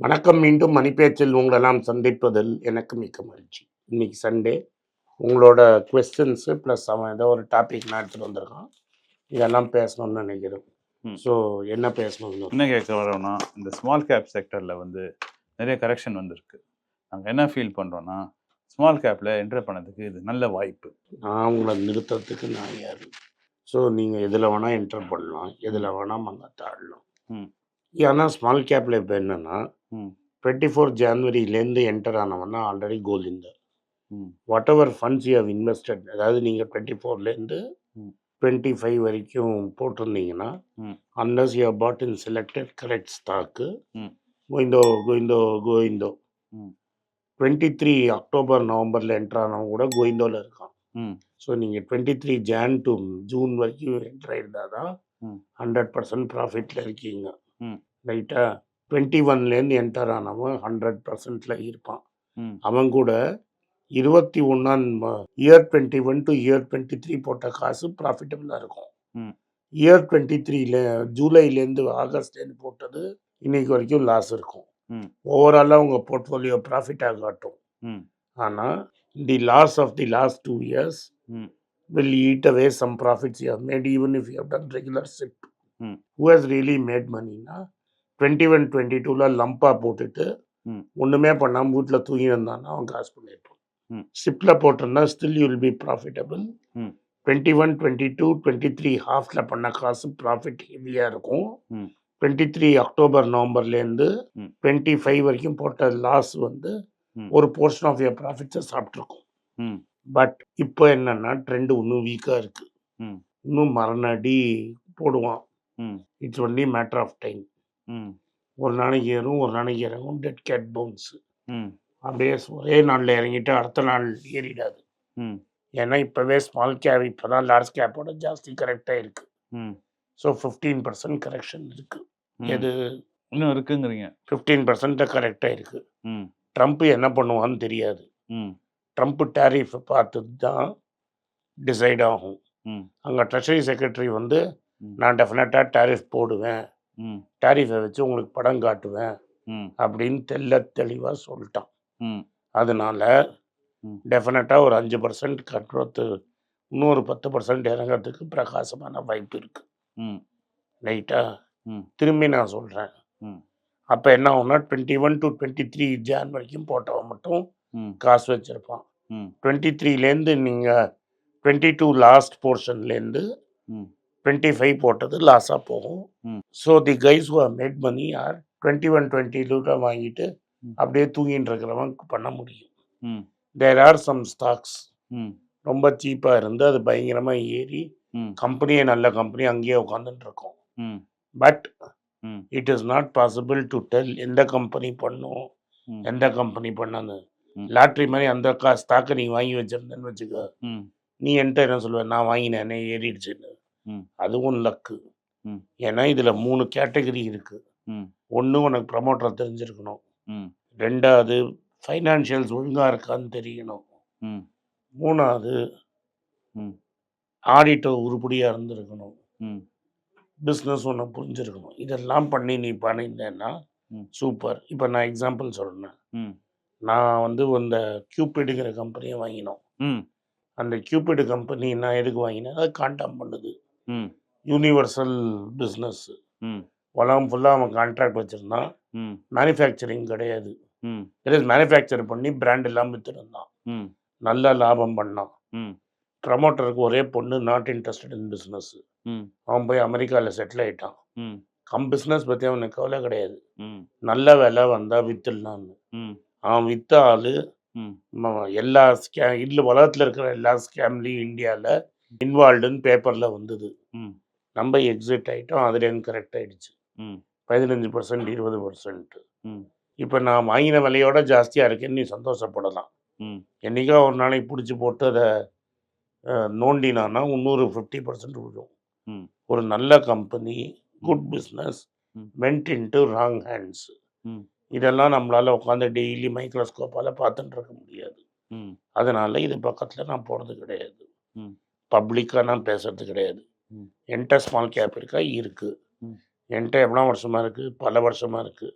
வணக்கம் மீண்டும் மணிப்பேச்சில் உங்களெல்லாம் சந்திப்பதில் எனக்கு மிக்க மகிழ்ச்சி. இன்னைக்கு சண்டே உங்களோட கொஸ்டின்ஸு ப்ளஸ் அவன் ஏதோ ஒரு டாபிக் நான் எடுத்துகிட்டு வந்திருக்கான். இதெல்லாம் பேசணும்னு நினைக்கிறேன். ம். ஸோ என்ன பேசணும்னு? என்ன கேட்க வரோம்னா இந்த ஸ்மால் கேப் செக்டரில் வந்து நிறைய கரெக்ஷன் வந்திருக்கு. நாங்கள் என்ன ஃபீல் பண்ணுறோன்னா ஸ்மால் கேப்பில் என்டர் பண்ணதுக்கு இது நல்ல வாய்ப்பு. நான் உங்களை நிறுத்துறதுக்கு நான் யார்? ஸோ நீங்கள் எதில் வேணால் என்டர் பண்ணலாம் எதில் வேணால் ஆடலாம் ம். ஏன்னா ஸ்மால் கேப்பில் இப்போ என்னென்னா டுவெண்ட்டி ஃபோர் ஜான்வரியிலேருந்து என்டர் ஆனவன்னா ஆல்ரெடி கோலிந்தர் ம் whatever funds you have invested அதாவது நீங்கள் டுவெண்ட்டி ஃபோர்லேருந்து. டுவெண்ட்டி ஃபைவ் வரைக்கும் போட்டிருந்தீங்கன்னா. Unless you put in selected correct stock. கோயிந்தோ கோயிந்தோ கோயிந்தோ. டுவெண்ட்டி த்ரீ அக்டோபர் நவம்பரில் என்டர் ஆனவங்க கூட கோயிந்தோவில் இருக்கான் ஸோ நீங்கள் twenty three Jan to June வரைக்கும் என்டர் ஆயிருந்தால் தான் ம். ஹண்ட்ரட் பர்சன்ட் ப்ராஃபிட்டில் இருக்கீங்க. ரைட்டா டுவெண்ட்டி ஒன்லேருந்து என்டர் ஆனவன் ஹண்ட்ரட் பர்சன்டில் இருப்பான் அவன் கூட இருபத்தி ஒன்றாம் year twenty one to year twenty three போட்ட காசு ப்ராஃபிட்டபுளாக இருக்கும். இயர் டுவெண்ட்டி த்ரீல ஜூலைலேருந்து ஆகஸ்ட்லேருந்து போட்டது இன்னைக்கு வரைக்கும் லாஸ் இருக்கும். ஓவராலாக உங்கள் போர்ட்ஃபோலியோ ப்ராஃபிட்டாக காட்டும் ஆனால் the loss of the last two years hmm will eat away some profits you have made even if you have done regular SIP. Hmm. Who has twenty one twenty டூவில் லம்பாக போட்டுட்டு. ஒன்றுமே பண்ணாமல் வீட்டில் தூங்கி இருந்தான்னா அவன் காசு பண்ணியிருப்பான். சிப்பில் போட்டிருந்தா still you will be profitable. Twenty one twenty two twenty three ஹாஃபில் பண்ண காசு ப்ராஃபிட் ஹெவியாக இருக்கும். டுவெண்ட்டி த்ரீ அக்டோபர் நவம்பர்லேருந்து. டுவெண்ட்டி ஃபைவ் வரைக்கும் போட்ட லாஸ் வந்து. ஒரு போர்ஷன் ஆஃப் யர் ப்ராஃபிட்ஸை சாப்பிட்ருக்கும் பட் இப்போ என்னன்னா ட்ரெண்ட் இன்னும் வீக்காக இருக்கு ம். இன்னும் மரணடி போடுவான் it's only matter of time ஒரு நாளைக்கு ஏறும் ஒரு நாளைக்கு இறங்கும் டெட் கேட் பவுன்ஸ் ம். அப்படியே ஒரே நாளில் இறங்கிட்டு அடுத்த நாள் ஏறிடாது. ம். ஏன்னா இப்போவே ஸ்மால் கேப் இப்போ தான் லார்ஜ் கேப்போட ஜாஸ்தி கரெக்டாக இருக்கு. ம். ஸோ ஃபிஃப்டீன் பர்சன்ட் கரெக்ஷன் இருக்கு. ம். எது? இன்னும் இருக்குங்கிறீங்க. ஃபிஃப்டீன் பர்சன்ட் கரெக்டாக இருக்கு. ம். ட்ரம்ப் என்ன பண்ணுவான்னு தெரியாது. ம். ட்ரம்ப் டேரிஃபை பார்த்து தான் டிசைட் ஆகும். ம். அங்கே ட்ரெஷரி செக்ரட்டரி வந்து. நான் டெஃபினட்டாக டேரிஃப் போடுவேன். டேரிஃபை வச்சு உங்களுக்கு படம் காட்டுவேன் ம். அப்படின்னு தெல்ல தெளிவாக சொல்லிட்டான். ம். அதனால. டெஃபினட்டாக ஒரு அஞ்சு பர்சன்ட் கட்டுறது இன்னொரு பத்து பர்சன்ட் இறங்கிறதுக்கு பிரகாசமான வாய்ப்பு இருக்கு. ம். ரைட்டா. திரும்பி நான் சொல்கிறேன் ம். அப்போ என்ன ஆகும்னா twenty one to twenty three Jan வரைக்கும் போட்டவன் மட்டும் ம். காசு வச்சுருப்பான். ம். டுவெண்ட்டி த்ரீலேருந்து நீங்கள் டுவெண்ட்டி டூ லாஸ்ட் போர்ஷன்லேருந்து ம். டுவெண்ட்டி ஃபைவ் போட்டது லாஸாக போகும். So the guys who made money are twenty one twenty two வாங்கிட்டு. அப்படியே தூங்கிட்டு இருக்கிறவன் பண்ண முடியும். தேர் ஆர் சம் ஸ்டாக்ஸ் ரொம்ப சீப்பாக இருந்து அது பயங்கரமாக ஏறி கம்பெனியே நல்ல கம்பெனி அங்கேயே உட்காந்துட்டு இருக்கும் but it is not possible to tell எந்த கம்பெனி பண்ணும். எந்த கம்பெனி பண்ணான்னு. லாட்ரி மாதிரி அந்த கா ஸ்டாக்கை நீ வாங்கி வச்சிருந்தேன்னு வச்சுக்கோ. நீ என்கிட்ட என்ன சொல்லுவ? நான் வாங்கினேனே ஏறிடுச்சுன்னு. அதுவும் லக்கு. ம். ஏன்னா இதில் மூணு கேட்டகரி இருக்கு. ம். ஒன்று உனக்கு ப்ரமோட்டர் தெரிஞ்சிருக்கணும். ம். ரெண்டாவது ஃபைனான்ஷியல்ஸ் ஒழுங்காக இருக்கான்னு தெரியணும். ம். மூணாவது ம். ஆடிட்டர் உருப்படியாக இருந்திருக்கணும். ம். பிஸ்னஸ் ஒன்று புரிஞ்சிருக்கணும். இதெல்லாம் பண்ணி நீ பண்ணியிருந்தேன்னா. சூப்பர் இப்போ நான் எக்ஸாம்பிள் சொல்கிறேன் ம். நான் வந்து இந்த கியூபிடுங்கிற கம்பெனியை வாங்கினோம். ம். அந்த கியூபிடு கம்பெனி நான் எதுக்கு வாங்கினேன்? அது காண்டாம் பண்ணுது. Universal business. உலகம் ஃபுல்லாக அவன் கான்ட்ராக்ட் வச்சுருந்தான். மேனுஃபேக்சரிங் கிடையாது. இட் மேனுஃபேக்சர் பண்ணி பிராண்ட் எல்லாம் விற்றுருந்தான் நல்ல லாபம் பண்ணான். ப்ரமோட்டருக்கு ஒரே பொண்ணு நாட் இன்ட்ரெஸ்டட் இன் பிஸ்னஸ் அவன் போய் அமெரிக்காவில் செட்டில் ஆயிட்டான். கம் பிஸ்னஸ் பற்றி அவனுக்கு கவலை கிடையாது. நல்ல விலை வந்தால் விற்றுடலான்னு ம். அவன் விற்ற ஆள் எல்லா ஸ்கே இல்லை உலகத்தில் இருக்கிற எல்லா ஸ்கேம்லேயும் இந்தியாவில் இன்வால்வ்டுன்னு பேப்பரில் வந்தது. நம்ம எக்ஸிட் ஆகிட்டோம் அதுலேருந்து கரெக்ட் ஆகிடுச்சு பதினஞ்சு பர்சன்ட் இருபது பர்சன்ட் ம். இப்போ நான் வாங்கின விலையோட ஜாஸ்தியாக இருக்குன்னு நீ சந்தோஷப்படலாம். ம். என்னைக்கா ஒரு நாளைக்கு பிடிச்சி போட்டு அதை நோண்டினான்னா இன்னொரு ஃபிஃப்டி பர்சன்ட் விழும். ஒரு நல்ல company good business. Went into wrong hands. இதெல்லாம் நம்மளால் உட்காந்து டெய்லி மைக்ரோஸ்கோப்பால் பார்த்துட்டு இருக்க முடியாது. அதனால இது பக்கத்தில் நான் போகிறது கிடையாது. பப்ளிக்காக நான் பேசுறது கிடையாது. என்கிட்ட ஸ்மால் கேப் இருக்கா? இருக்குது. என்கிட்ட எவ்வளோ வருஷமாக இருக்குது பல வருஷமாக இருக்குது.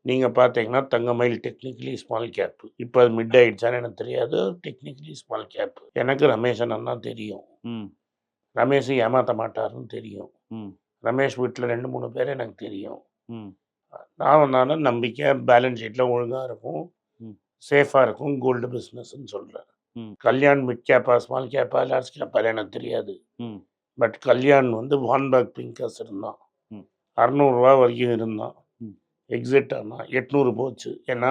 நீங்கள் பார்த்தீங்கன்னா தங்கமயில் டெக்னிக்கலி ஸ்மால் கேப் இப்போ அது மிட் ஆயிடுச்சான்னு எனக்கு தெரியாது. டெக்னிக்கலி ஸ்மால் கேப் எனக்கு ரமேஷ் அண்ணன் தெரியும். ம். ரமேஷ் ஏமாற்ற மாட்டாருன்னு தெரியும். ம். ரமேஷ் வீட்டில் ரெண்டு மூணு பேர் எனக்கு தெரியும். ம். நான் நான் நம்பிக்கை பேலன்ஸ் ஷீட்டில் ஒழுங்காக இருக்கும். சேஃபாக இருக்கும். கோல்டு பிஸ்னஸ்ன்னு சொல்கிறேன். கல்யாண் மிட் கேப்பா ஸ்மால் கேப்பா லார்ஜ் கேப்பா எனக்கு தெரியாது. பட் கல்யாண் வந்து வான்பேக் பிங்கர்ஸ் இருந்தான். அறநூறுரூவா வரைக்கும் இருந்தான். எக்ஸிட் ஆனால் எட்நூறு போச்சு. ஏன்னா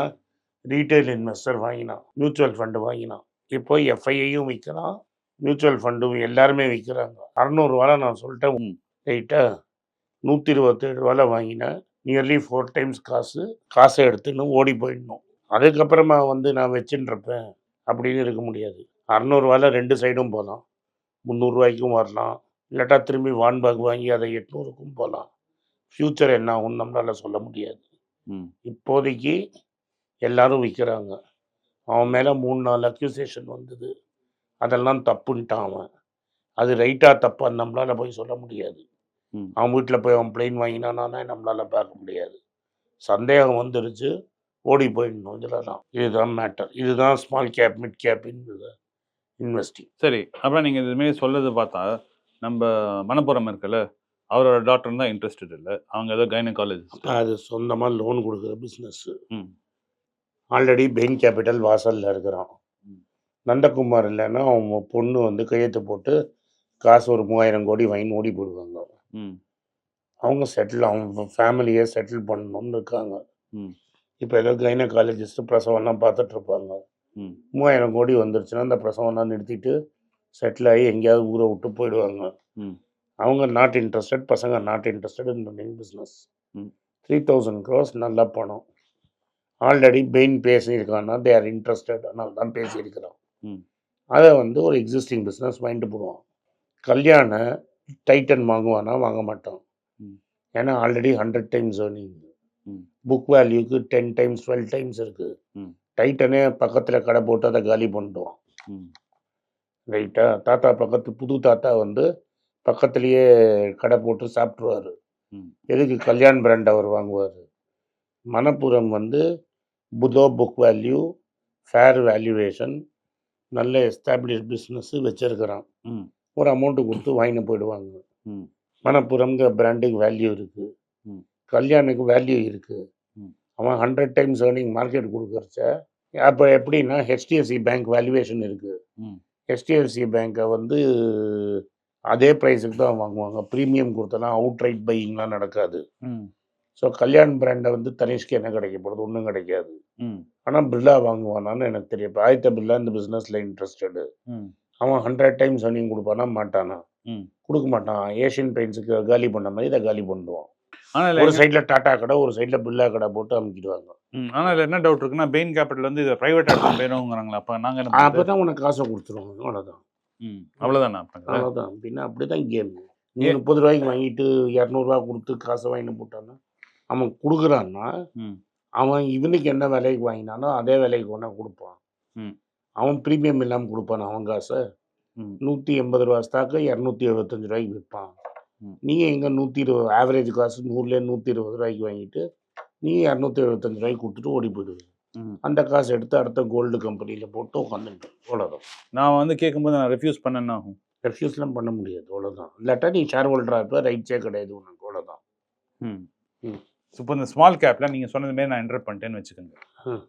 ரீட்டைல் இன்வெஸ்டர் வாங்கினான். மியூச்சுவல் ஃபண்டு வாங்கினான். இப்போ எஃப்ஐஐயும் விற்கிறான் மியூச்சுவல் ஃபண்டும் எல்லாருமே விற்கிறாங்க அறநூறுவால நான் சொல்லிட்டேன். ரைட்டா நூற்றி இருபத்தேழு ரூபால வாங்கினேன் நியர்லி ஃபோர் டைம்ஸ் காசு. காசை எடுத்துன்னு ஓடி போயிடணும். அதுக்கப்புறமா வந்து நான் வச்சுட்டுருப்பேன் அப்படின்னு இருக்க முடியாது. அறநூறுவால ரெண்டு சைடும் போகலாம் முந்நூறுரூவாய்க்கும் வரலாம். இல்லாட்டா திரும்பி வான்பேக் வாங்கி அதை எட்நூறுக்கும் போகலாம் ஃப்யூச்சர் என்ன ஆகும் நம்மளால சொல்ல முடியாது. ம். இப்போதைக்கு எல்லாரும் விற்கிறாங்க அவன் மேலே மூணு நாலு அக்யூசேஷன் வந்தது. அதெல்லாம் தப்புன்ட்டான் அவன். அது ரைட்டாக தப்பான்னு நம்மளால் போய் சொல்ல முடியாது. ம். அவன் வீட்டில் போய் அவன் பிளெயின் வாங்கினானா நம்மளால் பார்க்க முடியாது. சந்தேகம் வந்துருச்சு. ஓடி போயிடணும். இதில் தான் இதுதான் மேட்டர் இதுதான் small cap mid cap investing சரி. அப்புறம் நீங்கள் இதுமாரி சொல்லது பார்த்தா நம்ம மணப்புறம் இருக்குல்ல அவரோட டாக்டர் தான் இன்ட்ரெஸ்டட் இல்லை. அவங்க ஏதோ கைனகாலஜிஸ்ட் அது சொந்தமாக லோன் கொடுக்குற பிஸ்னஸ்ஸு ம். ஆல்ரெடி பெயின் கேபிட்டல் வாசலில் இருக்கிறான். நந்தகுமார் இல்லைன்னா அவங்க பொண்ணு வந்து கையெழுத்து போட்டு காசு ஒரு மூவாயிரம் கோடி வாங்கி ஓடி போடுவாங்க ம். அவங்க செட்டில் அவங்க ஃபேமிலியை செட்டில் பண்ணணும்னு இருக்காங்க. ம். இப்போ ஏதோ கைனகாலஜிஸ்ட் பிரசவம்லாம் ம். மூவாயிரம் கோடி வந்துருச்சுன்னா அந்த பிரசவம்லாம் நிறுத்திட்டு செட்டில் ஆகி எங்கேயாவது ஊரை விட்டு போயிடுவாங்க. அவங்க நாட் இன்ட்ரெஸ்டட் பசங்க not interested in running business. Three thousand gross நல்ல பணம். ஆல்ரெடி பெயின் பேசியிருக்கான்னா தே ஆர் இன்ட்ரெஸ்டட் அதனால தான் பேசியிருக்கிறான். ம். அதை வந்து ஒரு எக்ஸிஸ்டிங் பிஸ்னஸ் வாங்கிட்டு போடுவான். கல்யாண டைட்டன் வாங்குவானா வாங்க மாட்டான். ம். ஏன்னா already hundred times earning. Book வேல்யூக்கு ten times twelve times இருக்குது. டைட்டனே பக்கத்தில் கடை போட்டு அதை காலி பண்ணிடுவான் ம். ரைட்டா தாத்தா பக்கத்து புது தாத்தா வந்து பக்கத்துலேயே கடை போட்டு சாப்பிட்ருவாரு. எதுக்கு? கல்யாண் பிராண்ட் அவர் வாங்குவார். மணப்புரம் வந்து புதோ புக் வேல்யூ ஃபேர் வேல்யூவேஷன் நல்ல எஸ்டாப்ளிஷ் பிஸ்னஸ் வச்சிருக்கிறான். ம். ஒரு அமௌண்ட்டு கொடுத்து வாங்கிட்டு போயிடுவாங்க. ம். மணப்புரம்ங்கிற பிராண்டுக்கு வேல்யூ இருக்குது ம். கல்யாணுக்கு வேல்யூ இருக்குது. அவன் ஹண்ட்ரட் டைம்ஸ் ஏர்னிங் மார்க்கெட் கொடுக்குறச்ச அப்போ எப்படின்னா ஹெச்டிஎஃப்சி பேங்க் வேல்யூவேஷன் இருக்குது ஹெச்டிஎஃப்சி பேங்க்கை வந்து அதே ப்ரைஸுக்கு தான் வாங்குவாங்க. ப்ரீமியம் கொடுத்தலாம் அவுட் ரைட் பையிங்லாம் நடக்காது ஸோ கல்யாண் பிராண்டை வந்து தனிஷ்க்கு என்ன கிடைக்க போகிறது ஒன்றும் கிடைக்காது. ஆனால் பில்லா வாங்குவானான்னு எனக்கு தெரியும். ஆயத்த பில்லா இந்த பிஸ்னஸில் இன்ட்ரெஸ்டடு அவன் ஹண்ட்ரட் டைம்ஸ் ஏர்னிங் கொடுப்பானா? மாட்டானா? கொடுக்க மாட்டான். ஏஷியன் பெயிண்ட்ஸுக்கு காலி பண்ண மாதிரி இதை காலி பண்ணுவான். ஆனால் ஒரு சைடில் டாட்டா கடை ஒரு சைடில் பில்லா கடை போட்டு அமுக்கிடுவாங்க. ஆனால் என்ன டவுட் இருக்குன்னா பெயின் கேபிட்டல் வந்து இதை ப்ரைவேட் ஆட்டம் போயிடுவோங்கிறாங்களா? அப்போ நாங்கள் என்ன அப்போ? தான் உனக்கு காசை கொடுத்துருவாங்க. அவ்வளோதான் ம் அவ்வளோதானா அவ்வளோதான் பின்ன அப்படி தான் கேம் நீ முப்பது ரூபாய்க்கு வாங்கிட்டு இரநூறுவா கொடுத்து காசை வாங்கிட்டு போட்டான்னா அவன் கொடுக்குறான்னா அவன் இவனுக்கு என்ன விலைக்கு வாங்கினானோ அதே விலைக்கு ஒன்றா கொடுப்பான். ம். அவன் ப்ரீமியம் இல்லாமல் கொடுப்பான் அவன் காசை? நூற்றி எண்பது ரூபா ஸ்டாக்கு இரநூத்தி எழுபத்தஞ்சு ரூபாய்க்கு விற்பான். நீங்கள் எங்கே நூற்றி இருபது ஆவரேஜ் காசு நூறுலேயே நூற்றி இருபது ரூபாய்க்கு வாங்கிட்டு நீ இரநூத்தி எழுபத்தஞ்சு ரூபாய்க்கு கொடுத்துட்டு ஓடி போயிடுவீங்க அந்த காசு எடுத்து அடுத்த கோல்டு கம்பெனியில் போட்டு உட்காந்துட்டு அவ்வளோதான் நான் வந்து கேட்கும்போது நான் ரெஃப்யூஸ் பண்ணேன்னா ஆகும்? ரெஃப்யூஸ்லாம் பண்ண முடியாது அவ்வளோதான் இல்லாட்டா நீ ஷேர் ஹோல்டராக இருப்ப ரைட்ஸே கிடையாது உனக்கு அவ்வளோதான் ம். ம். இப்போ இந்த ஸ்மால் கேப்ல நீங்க சொன்னது மாரி நான் என்டர் பண்ணிட்டேன்னு வச்சுக்கோங்க.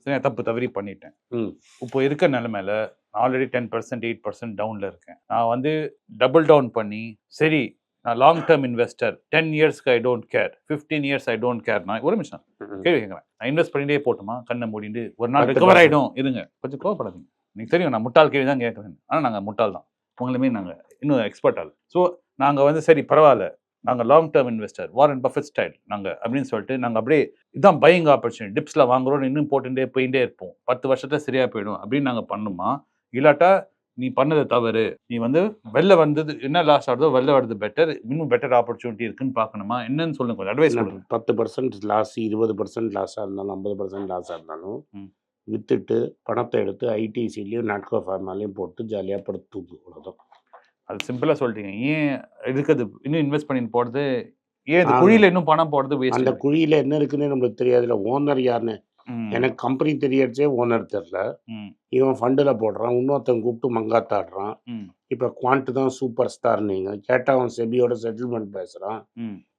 சரி நான் தப்பு தவறி பண்ணிட்டேன். ம். இப்போ இருக்க நிலைமையில already ten percent eight percent டவுன்ல இருக்கேன். நான் வந்து டபுள் டவுன் பண்ணி சரி நான் லாங் டேர்ம் இன்வெஸ்டர் டென் இயர்ஸ்க்கு I don't care fifteen years I don't care நான் ஒரு நிமிஷம். கேள்வி கேட்குறேன். நான் இன்வெஸ்ட் பண்ணிட்டே போட்டுமா? கண்ணை மூடிட்டு ஒரு நாள் percent. ஆயிடும். இருங்க. கொஞ்சம் கோவப்படாதீங்க. எனக்கு தெரியும் நான் முட்டாள் கேள்வி தான் கேட்குறேன். ஆனால் நாங்கள் முட்டாள் தான். உங்களுமே நாங்கள் இன்னும் எக்ஸ்பர்ட் ஆள். ஸோ நாங்கள் வந்து சரி பரவாயில்ல. நாங்கள் long term investor Warren Buffett style நாங்கள் அப்படின்னு சொல்லிட்டு நாங்கள் அப்படியே இதான் பையிங் ஆப்பர்ச்சுனிட்டி டிப்ஸில் வாங்குறோம் இன்னும் போட்டுட்டே போயிட்டே இருப்போம். பத்து வருஷத்துல சரியா போயிடும். அப்படின்னு நாங்கள் பண்ணுமா? இல்லாட்டா நீ பண்ணது தவறு. நீ வந்து வெளில வந்தது என்ன லாஸ் ஆகுதோ வெளில வர்றது பெட்டர் இன்னும் பெட்டர் ஆப்பர்ச்சுனிட்டி இருக்குன்னு பார்க்கணுமா? என்னன்னு சொல்லுங்க கொஞ்சம் அட்வைஸ் கொடுங்க. பத்து பர்சன்ட் லாஸ் இருபது பர்சன்ட் லாஸாக இருந்தாலும் ஐம்பது பர்சன்ட் லாஸாக இருந்தாலும். விற்றுட்டு பணத்தை எடுத்து ஐடிசிலையும் நாட்கோ ஃபார்மாலையும் போட்டு ஜாலியாக படுத்து தூக்கு அவ்வளோதான் அது சிம்பிளாக சொல்லிட்டீங்க. ஏன் இருக்கிறது இன்னும் இன்வெஸ்ட் பண்ணி போகிறது ஏன். குழியில இன்னும் பணம் போடுறது அந்த குழியில் என்ன இருக்குன்னு நம்மளுக்கு தெரியாதுல்ல. ஓனர் யாருன்னு? எனக்கு கம்பெனி தெரியறச்சே ஓனர் தெரில. இவன் ஃபண்டில் போடுறான் இன்னொருத்தன் கூப்பிட்டு மங்காத்தாடுறான் இப்போ குவான்ட் தான் சூப்பர் ஸ்டார் நீங்கள் கேட்டால் அவன் செபியோட செட்டில்மெண்ட் பேசுகிறான்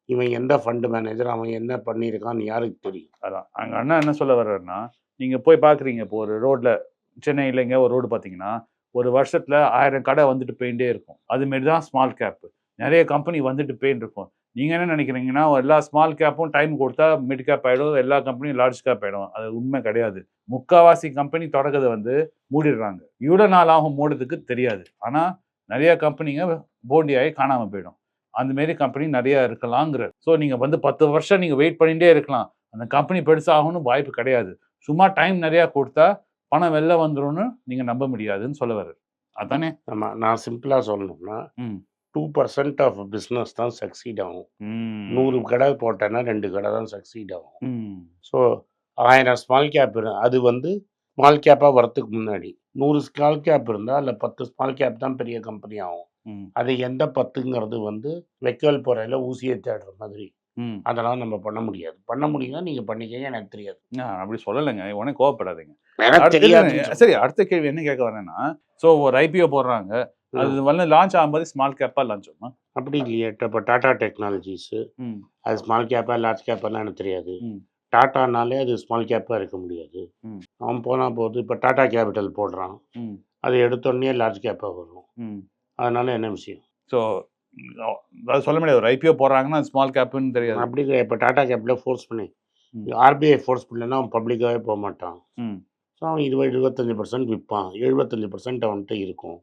இவன் எந்த ஃபண்டு மேனேஜர் அவன் என்ன பண்ணியிருக்கான்னு யாருக்கு தெரியும்? அதான். அங்க அண்ணா என்ன சொல்ல வர்றாருன்னா நீங்க போய் பாக்குறீங்க இப்போ ஒரு ரோட்ல சென்னையில எங்க ஒரு ரோடு பாத்தீங்கன்னா ஒரு வருஷத்துல ஆயிரம் கடை வந்துட்டு போயிட்டே இருக்கும். அது மாரி தான் ஸ்மால் கேப் நிறைய கம்பெனி வந்துட்டு போயிட்டு இருக்கும் நீங்க என்ன நினைக்கிறீங்கன்னா எல்லா ஸ்மால் கேப்பும் டைம் கொடுத்தா மிட் கேப் ஆயிடும் எல்லா கம்பெனியும் லார்ஜ் கேப் ஆயிடும். அது உண்மை கிடையாது. முக்காவாசி கம்பெனி தொடக்கதை வந்து மூடிடுறாங்க. இவ்வளோ நாள் ஆகும் மூடுறதுக்கு தெரியாது. ஆனா நிறைய கம்பெனிங்க போண்டி ஆகி காணாம போயிடும். அந்த மாரி கம்பெனி நிறைய இருக்கலாங்கிற ஸோ நீங்க வந்து பத்து வருஷம் நீங்க வெயிட் பண்ணிட்டே இருக்கலாம். அந்த கம்பெனி பெருசாகணும்னு வாய்ப்பு கிடையாது. சும்மா டைம் நிறைய கொடுத்தா பணம் வெளில வந்துரும்னு நீங்க நம்ப முடியாதுன்னு சொல்ல வர்றாரு. அதானே? நம்ம நான் சிம்பிளாக சொல்லணும்னா ம். டூ பர்சன்ட் ஆஃப் பிஸ்னஸ் தான் சக்சீட் ஆகும். நூறு கடை போட்டேன்னா ரெண்டு கடை தான் சக்சீட் ஆகும். ஸோ ஆயிரம் ஸ்மால் கேப் அது வந்து ஸ்மால் கேப்பாக வரத்துக்கு முன்னாடி. நூறு ஸ்மால் கேப் இருந்தால் அதில் பத்து ஸ்மால் கேப் தான் பெரிய கம்பெனி ஆகும். அது எந்த பத்துங்கிறது வந்து வைக்கோல் போறையில் ஊசியை தேடுற மாதிரி. அதெல்லாம் நம்ம பண்ண முடியாது. பண்ண முடியும்னா நீங்கள் பண்ணிக்கங்க எனக்கு தெரியாது. அப்படி சொல்லலைங்க. உடனே கோவப்படாதீங்க. சரி அடுத்த கேள்வி என்ன கேட்க வரேன்னா ஸோ ஒரு ஐபிஓ போடுறாங்க. அது வந்து லான்ச் ஆகும்போது ஸ்மால் கேப்பா லான்ச் ஆகுமா அப்படி இல்லையே இப்போ டாடா டெக்னாலஜிஸு. அது ஸ்மால் கேப்பா லார்ஜ் கேப்பாலாம் எனக்கு தெரியாது. டாட்டானாலே அது ஸ்மால் கேப்பாக இருக்க முடியாது. அவன் போனால் போது இப்போ டாடா கேபிட்டல் போடுறான். அது எடுத்தோடனே லார்ஜ் கேப்பாக வரும். அதனால என்ன விஷயம் ஸோ அது சொல்ல முடியாது ஒரு ஐபிஓ போடுறாங்கன்னா ஸ்மால் கேப்னு தெரியாது அப்படி இப்போ டாடா கேபிட்டல் ஃபோர்ஸ் பண்ணி. ஆர்பிஐ ஃபோர்ஸ் பண்ணலன்னா அவன் பப்ளிக்காகவே போக மாட்டான். ஸோ அவன் இருபது எழுபத்தஞ்சு பர்சன்ட் விற்பான் எழுபத்தஞ்சு பர்சன்ட் அவன்கிட்ட இருக்கும்.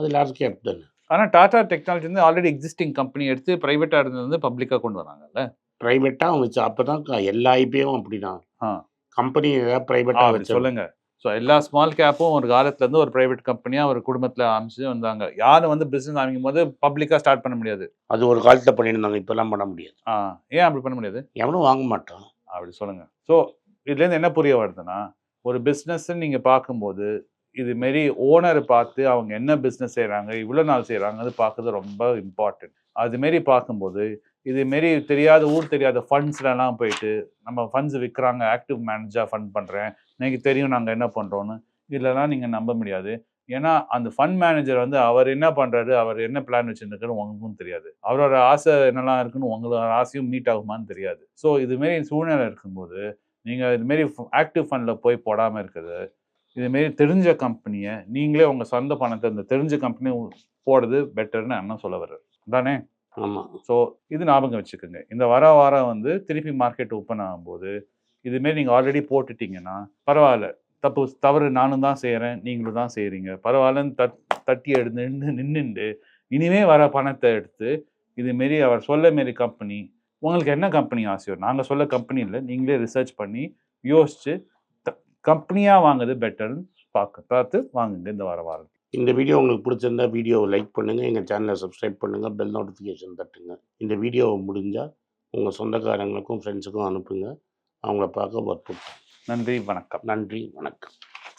அது லார்ஜ் கேப் தானே ஆனா டாடா டெக்னாலஜி வந்து ஆல்ரெடி எக்ஸிஸ்டிங் கம்பெனி எடுத்து பிரைவேட்டா இருந்தது வந்து பப்ளிக்கா கொண்டு வராங்கல்ல? ப்ரைவேட்டாக அவங்க அப்போ தான் எல்லா ஐபிஐயும் அப்படி தான் ஆ. கம்பெனி ஏதாவது ப்ரைவேட்டாக வச்சு சொல்லுங்க. ஸோ எல்லா ஸ்மால் கேப்பும் ஒரு காலத்துல இருந்து ஒரு பிரைவேட் கம்பெனியா ஒரு குடும்பத்துல அமைச்சு வந்தாங்க. யாரும் வந்து பிசினஸ் ஆரம்பிக்கும் போது பப்ளிக்கா ஸ்டார்ட் பண்ண முடியாது. அது ஒரு காலத்தில் பண்ணியிருந்தாங்க. இப்போல்லாம் பண்ண முடியாது. ஆ. ஏன் அப்படி பண்ண முடியாது? எவனும் வாங்க மாட்டான். அப்படி சொல்லுங்க. ஸோ இதுலேருந்து என்ன புரிய வருதுன்னா ஒரு பிஸ்னஸ் நீங்க பார்க்கும்போது இது மாரி பார்த்து அவங்க என்ன பிஸ்னஸ் செய்கிறாங்க இவ்வளோ நாள் செய்கிறாங்கன்னு பார்க்குறது ரொம்ப இம்பார்ட்டன்ட் அது மாரி பார்க்கும்போது இது மாரி தெரியாத ஊர் தெரியாத ஃபண்ட்ஸ்லலாம் போயிட்டு நம்ம ஃபண்ட்ஸ் விற்கிறாங்க ஆக்டிவ் மேனேஜாக ஃபண்ட் பண்ணுறேன் எனக்கு தெரியும் நாங்கள் என்ன பண்ணுறோன்னு இதெல்லாம் நீங்கள் நம்ப முடியாது. ஏன்னா அந்த ஃபண்ட் மேனேஜர் வந்து அவர் என்ன பண்ணுறாரு அவர் என்ன பிளான் வச்சுருக்காரு உங்களுக்கும் தெரியாது. அவரோட ஆசை என்னெல்லாம் இருக்குன்னு உங்களோட ஆசையும் மீட் ஆகுமான்னு தெரியாது. ஸோ இதுமாரி சூழ்நிலை இருக்கும்போது நீங்கள் இதுமாரி ஆக்டிவ் ஃபண்டில் போய் போடாமல் இருக்குது இதுமாரி தெரிஞ்ச கம்பெனியை நீங்களே உங்கள் சொந்த பணத்தை இந்த தெரிஞ்ச கம்பெனி போடுறது பெட்டர்னு அண்ணன் சொல்ல வர்றாரு. தானே? ஆமாம் ஸோ இது ஞாபகம் வச்சுக்கோங்க. இந்த வர வாரம் வந்து திருப்பி மார்க்கெட் ஓப்பன் ஆகும்போது இதுமாரி நீங்கள் ஆல்ரெடி போட்டுட்டீங்கன்னா பரவாயில்ல. தப்பு தவறு நானும் தான் செய்கிறேன் நீங்களும் தான் செய்கிறீங்க பரவாயில்லன்னு தட் தட்டி எடுத்து நின்று நின்றுண்டு இனிமே வர பணத்தை எடுத்து இதுமாரி அவர் சொல்ல மாரி கம்பெனி உங்களுக்கு என்ன கம்பெனி ஆசையோ நாங்கள் சொல்ல கம்பெனி இல்லை நீங்களே ரிசர்ச் பண்ணி யோசிச்சு கம்பெனியாக வாங்குறது பெட்டர்னு பார்க்க பார்த்து வாங்குங்க இந்த வர வாரம் இந்த வீடியோ உங்களுக்கு பிடிச்சிருந்தா வீடியோவை லைக் பண்ணுங்கள் எங்கள் சேனலை சப்ஸ்கிரைப் பண்ணுங்கள் பெல் நோட்டிஃபிகேஷன் தட்டுங்க. இந்த வீடியோவை முடிஞ்சால் உங்கள் சொந்தக்காரங்களுக்கும் ஃப்ரெண்ட்ஸுக்கும் அனுப்புங்க. அவங்கள பார்க்க வற்புறுத்தும் நன்றி வணக்கம். நன்றி வணக்கம்.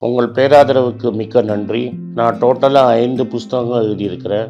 உங்கள் பேராதரவுக்கு மிக்க நன்றி. நான் டோட்டலாக ஐந்து புஸ்தகங்கள் எழுதியிருக்கிறேன்.